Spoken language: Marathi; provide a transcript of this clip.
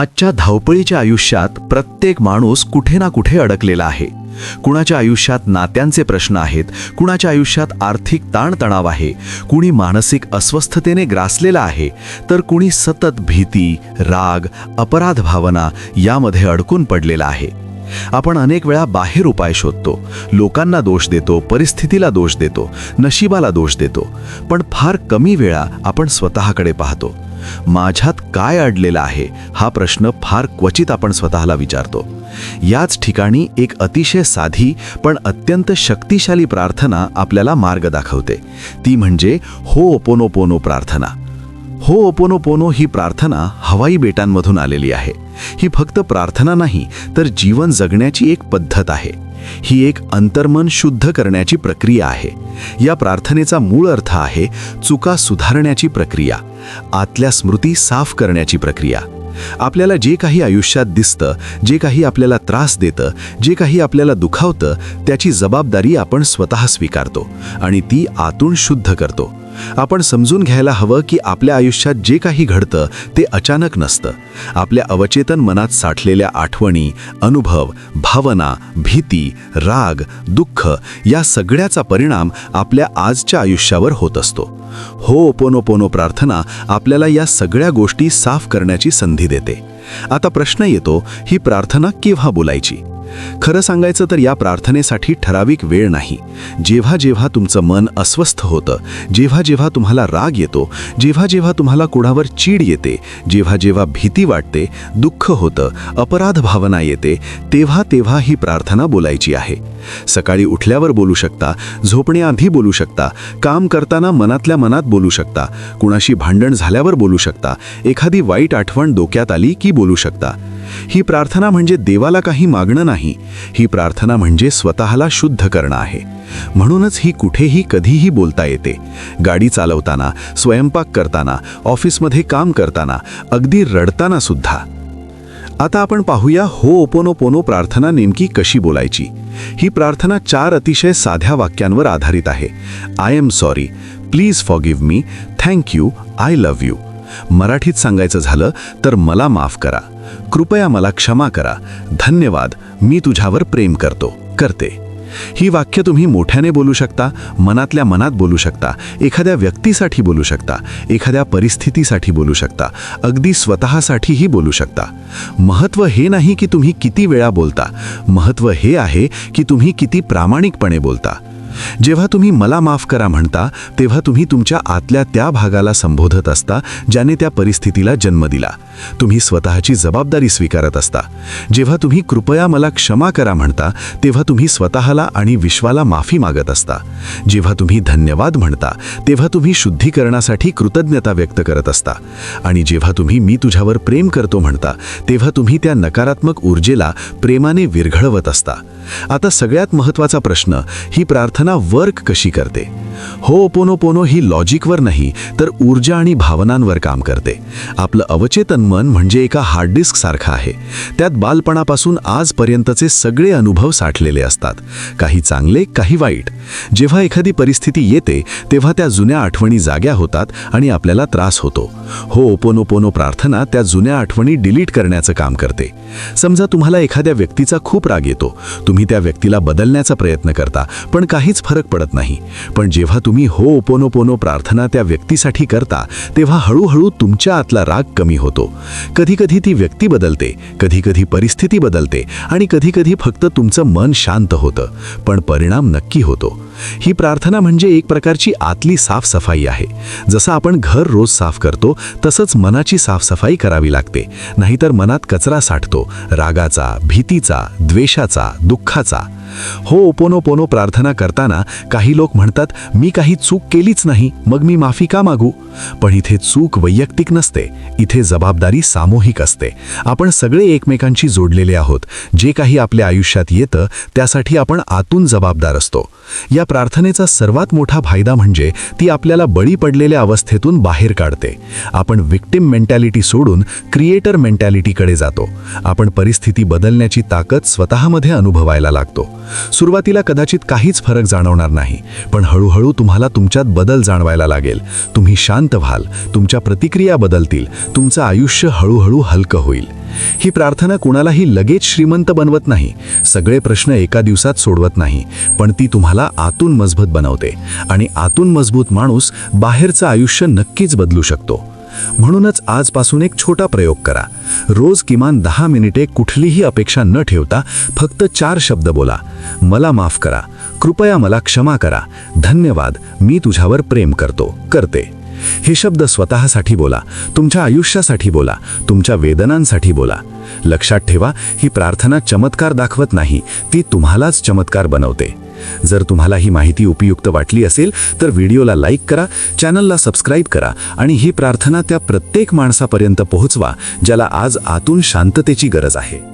आजच्या धावपळीच्या आयुष्यात प्रत्येक माणूस कुठे ना कुठे अडकलेला आहे. कुणाच्या आयुष्यात नात्यांचे प्रश्न आहेत कुणाच्या आयुष्यात आर्थिक ताणतणाव आहे कुणी मानसिक अस्वस्थतेने ग्रासलेला आहे तर कुणी सतत भीती राग अपराध भावना यामध्ये अडकून पडलेला आहे. आपण अनेक वेळा बाहेर उपाय शोधतो लोकांना दोष देतो परिस्थितीला दोष देतो नशिबाला दोष देतो पण फार कमी वेळा आपण स्वतःकडे पाहतो. माझ्यात काय अडलेला आहे हा प्रश्न फार क्वचित आपण स्वतःला विचारतो. याच ठिकाणी एक अतिशय साधी पण अत्यंत शक्तिशाली प्रार्थना आपल्याला मार्ग दाखवते. ती म्हणजे हो ओपोनोपोनो प्रार्थना. हो ओपोनोपोनो ही प्रार्थना हवाई बेटांमधून आलेली आहे. ही फक्त प्रार्थना नाही तर जीवन जगण्याची एक पद्धत आहे. ही एक अंतर्मन शुद्ध करण्याची प्रक्रिया आहे. या प्रार्थनेचा मूळ अर्थ आहे चुका सुधारण्याची प्रक्रिया आतल्या स्मृती साफ करण्याची प्रक्रिया. आपल्याला जे काही आयुष्यात दिसतं जे काही आपल्याला त्रास देतं जे काही आपल्याला दुखावतं त्याची जबाबदारी आपण स्वतः स्वीकारतो आणि ती आतून शुद्ध करतो. आपण समजून घ्यायला हवं की आपल्या आयुष्यात जे काही घडतं ते अचानक नसतं. आपल्या अवचेतन मनात साठलेल्या आठवणी अनुभव भावना भीती राग दुःख या सगळ्याचा परिणाम आपल्या आजच्या आयुष्यावर होत असतो. हो ओपोनोपोनो प्रार्थना आपल्याला या सगळ्या गोष्टी साफ करण्याची संधी देते. आता प्रश्न येतो ही प्रार्थना केव्हा बोलायची? खरं सांगायचं तर या प्रार्थनेसाठी ठराविक वेळ नाही. जेव्हा जेव्हा तुमचं मन अस्वस्थ होतं जेव्हा जेव्हा तुम्हाला राग येतो जेव्हा जेव्हा तुम्हाला कुणावर चीड येते जेव्हा जेव्हा भीती वाटते दुःख होतं अपराध भावना येते तेव्हा तेव्हा ही प्रार्थना बोलायची आहे. सकाळी उठल्यावर बोलू शकता झोपण्याआधी बोलू शकता काम करताना मनातल्या मनात बोलू शकता कुणाशी भांडण झाल्यावर बोलू शकता एखादी वाईट आठवण डोक्यात आली की बोलू शकता. ही प्रार्थना म्हणजे देवाला काही मागणं नाही ही प्रार्थना म्हणजे स्वतःला शुद्ध करणं आहे. म्हणूनच ही कुठेही कधीही बोलता येते. गाडी चालवताना स्वयंपाक करताना ऑफिसमध्ये काम करताना अगदी रडताना सुद्धा. आता आपण पाहूया हो ओपोनोपोनो प्रार्थना नेमकी कशी बोलायची. ही प्रार्थना चार अतिशय साध्या वाक्यांवर आधारित आहे. I am sorry. Please forgive me. Thank you. I love you. मराठीत सांगायचं झालं तर मला माफ करा. कृपया मला क्षमा करा. धन्यवाद. मी तुझ्यावर प्रेम करतो. करते. ही वाक्य तुम्ही मोठ्याने बोलू शकता मनातल्या मनात बोलू शकता एखाद्या व्यक्तीसाठी बोलू शकता एखाद्या परिस्थितीसाठी बोलू शकता अगदी स्वतःसाठीही बोलू शकता. महत्त्व हे नाही की तुम्ही किती वेळा बोलता. महत्त्व हे आहे की तुम्ही किती प्रामाणिकपणे बोलता. जेव्हा तुम्ही मला माफ करा म्हणता तेव्हा तुम्ही तुमच्या आतल्या त्या भागाला संबोधत असता ज्याने त्या परिस्थितीला जन्म दिला. तुम्ही स्वतःची जबाबदारी स्वीकारत असता. जेव्हा तुम्ही कृपया मला क्षमा करा म्हणता तेव्हा तुम्ही स्वतःला आणि विश्वाला माफी मागत असता. जेव्हा तुम्ही धन्यवाद म्हणता तेव्हा तुम्ही शुद्धीकरणासाठी कृतज्ञता व्यक्त करत असता. आणि जेव्हा तुम्ही मी तुझ्यावर प्रेम करतो म्हणता तेव्हा तुम्ही त्या नकारात्मक ऊर्जेला प्रेमाने विरघळवत असता. आता सगळ्यात महत्त्वाचा प्रश्न ही प्रार्थना वर्क कशी करते? हो ओपोनोपोनो ही लॉजिकवर नाही तर ऊर्जा आणि भावनांवर काम करते. आपलं अवचेतन मन म्हणजे एका हार्ड डिस्क सारखं आहे. त्यात बालपणापासून आजपर्यंतचे सगळे अनुभव साठलेले असतात. काही चांगले काही वाईट. जेव्हा एखादी परिस्थिती येते तेव्हा त्या जुन्या आठवणी जाग्या होतात आणि आपल्याला त्रास होतो. हो ओपोनोपोनो प्रार्थना त्या जुन्या आठवणी डिलीट करण्याचं काम करते. समजा तुम्हाला एखाद्या व्यक्तीचा खूप राग येतो. तुम्ही त्या व्यक्तीला बदलण्याचा प्रयत्न करता पण काहीच फरक पडत नाही. पण जेव्हा तुम्ही हो ओपोनोपोनो प्रार्थना त्या व्यक्तीसाठी करता तेव्हा हळूहळू तुमच्या आतला राग कमी होतो. कधीकधी ती व्यक्ती बदलते कधीकधी परिस्थिती बदलते आणि कधीकधी फक्त तुमचं मन शांत होतं पण परिणाम नक्की होतो. ही प्रार्थना म्हणजे एक प्रकारची आतली साफसफाई आहे. जसं आपण घर रोज साफ करतो तसंच मनाची साफसफाई करावी लागते. नाहीतर मनात कचरा साठतो. रागाचा भीतीचा द्वेषाचा दुःखाचा. हो ओपोनोपोनो प्रार्थना करताना काही लोक म्हणतात मी काही चूक केलीच नाही मग मी माफी का मागू? पण इथे चूक वैयक्तिक नसते इथे जबाबदारी सामूहिक असते. आपण सगळे एकमेकांशी जोडलेले आहोत. जे काही आपल्या आयुष्यात येतं त्यासाठी आपण आतून जबाबदार असतो. या प्रार्थनेचा सर्वात मोठा फायदा म्हणजे ती आपल्याला बळी पडलेल्या अवस्थेतून बाहेर काढते. आपण विक्टिम मेंटॅलिटी सोडून क्रिएटर मेंटॅलिटीकडे जातो. आपण परिस्थिती बदलण्याची ताकद स्वतःमध्ये अनुभवायला लागतो. सुरुवातीला कदाचित काहीच फरक जाणवणार नाही पण हळूहळू तुम्हाला तुमच्यात बदल जाणवायला लागेल. तुम्ही शांत व्हाल तुमच्या प्रतिक्रिया बदलतील तुमचं आयुष्य हळूहळू हलकं होईल. ही प्रार्थना कुणालाही लगेच श्रीमंत बनवत नाही. सगळे प्रश्न एका दिवसात सोडवत नाही पण ती तुम्हाला आतून मजबूत बनवते. आणि आतून मजबूत माणूस बाहेरचं आयुष्य नक्कीच बदलू शकतो. म्हणूनच आजपासून एक छोटा प्रयोग करा. रोज किमान दहा मिनिटे कुठलीही अपेक्षा न ठेवता फक्त चार शब्द बोला. मला माफ करा. कृपया मला क्षमा करा. धन्यवाद. मी तुझ्यावर प्रेम करतो. करते. हे शब्द स्वतःसाठी बोला. तुमच्या आयुष्यासाठी बोला. तुमच्या वेदनांसाठी बोला. लक्षात ठेवा ही प्रार्थना चमत्कार दाखवत नाही. ती तुम्हालाच चमत्कार बनवते. जर तुम्हाला ही माहिती उपयुक्त वाटली असेल तर व्हिडिओला लाईक करा चॅनलला सबस्क्राईब करा आणि ही प्रार्थना त्या प्रत्येक माणसापर्यंत पोहोचवा ज्याला आज आतून शांततेची गरज आहे.